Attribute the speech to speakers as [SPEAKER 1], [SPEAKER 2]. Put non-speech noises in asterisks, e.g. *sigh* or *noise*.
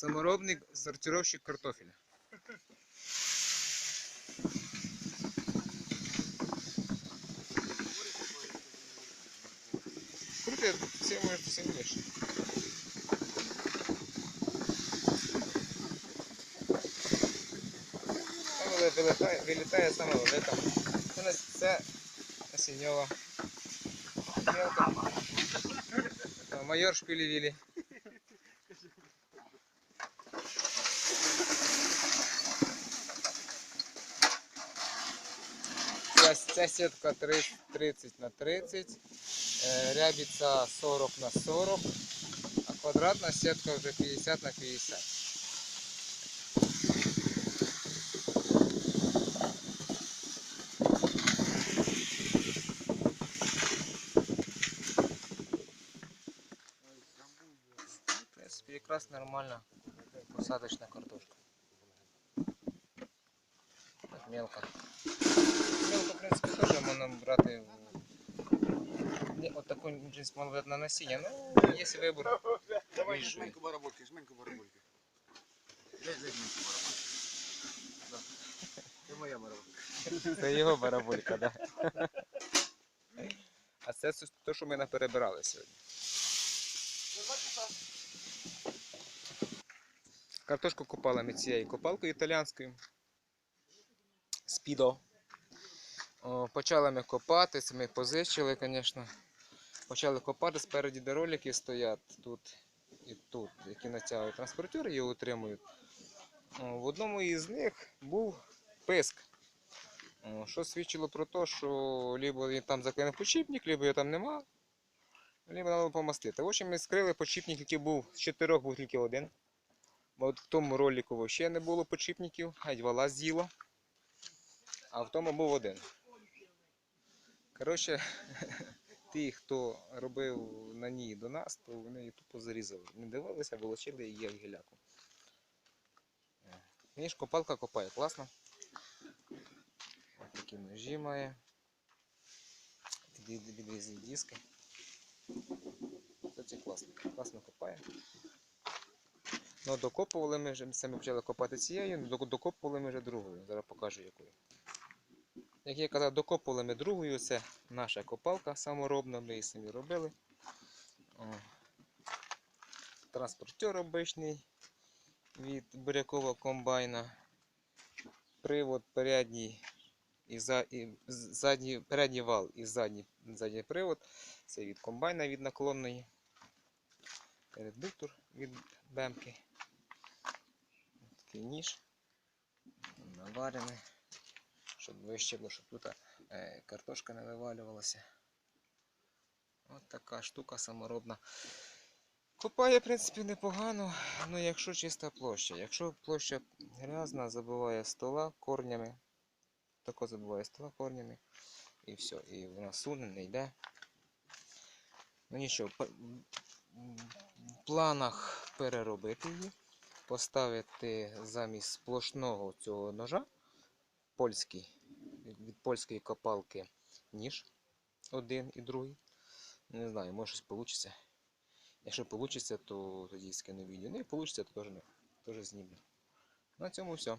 [SPEAKER 1] Саморобний сортировщик картофеля. Крути, все може сильніше. Там вили- вилітає, вилітає саме велика. Це, на- це насіньова. Мелка. О, Майор шпілі-вілі. Ця, ця сітка 30, 30 на 30, е, рябіця 40 на 40, а квадратна сітка вже 50 на 50. В принципі, якраз нормальна посадочна картошка. Так, мелко. Принципі, теж можна брати в- Ні, от таку джинс маловет на насіння. Ну, є вибір.
[SPEAKER 2] Давай жменьку барабольки, жменьку барабольки. Дай, дай жменьку барабольки. Да. Це моя бараболька.
[SPEAKER 1] Це його барабулька, да. А це те, що ми наперебирали сьогодні. Картошку копали ми цією копалкою італіанською. Спідо. Почали ми копати, це ми позичили, звісно. Почали копати, спереді де ролики стоять тут і тут, які натягують транспортери і утримують. В одному із них був писк. Що свідчило про те, що либо він там заклинив почіпник, либо його там нема, либо треба помастити. В общем, ми скрили почіпник, який був з чотирьох був тільки один. Бо в тому ролику взагалі не було почіпників, геть вала з'їла. А в тому був один. Коротше, *laughs* ті, хто робив на ній до нас, то вони її тупо зарізали. Не дивилися, волочили її як гіляку. Ніж копалка копає, класно. Ось такі ножі має. Відрізні диски. Кстати, класно. Класно копає. Ну, докопували ми вже, самі почали копати цією, док- докопували ми вже другою. Зараз покажу якою. Як я казав, докопували ми другою, це наша копалка саморобна, ми її самі робили. Транспортер обичний від бурякового комбайна. Привод передній і, за, і задній, передній вал і задній, задній привод. Це від комбайна від наклонної. Редуктор від бемки. Такий ніж. Наварений. Щоб вище було, щоб тут е, картошка не вивалювалася. От така штука саморобна. Копає, в принципі, непогано, ну якщо чиста площа. Якщо площа грязна, забиває стола корнями. Тако забиває стола корнями. І все. І вона суне, не йде. Ну нічого, в планах переробити її, поставити замість сплошного цього ножа польський, від польської копалки ніж один і другий. Не знаю, може щось вийде. Якщо вийде, то тоді скину відео. І вийде, то теж, не-. На цьому все.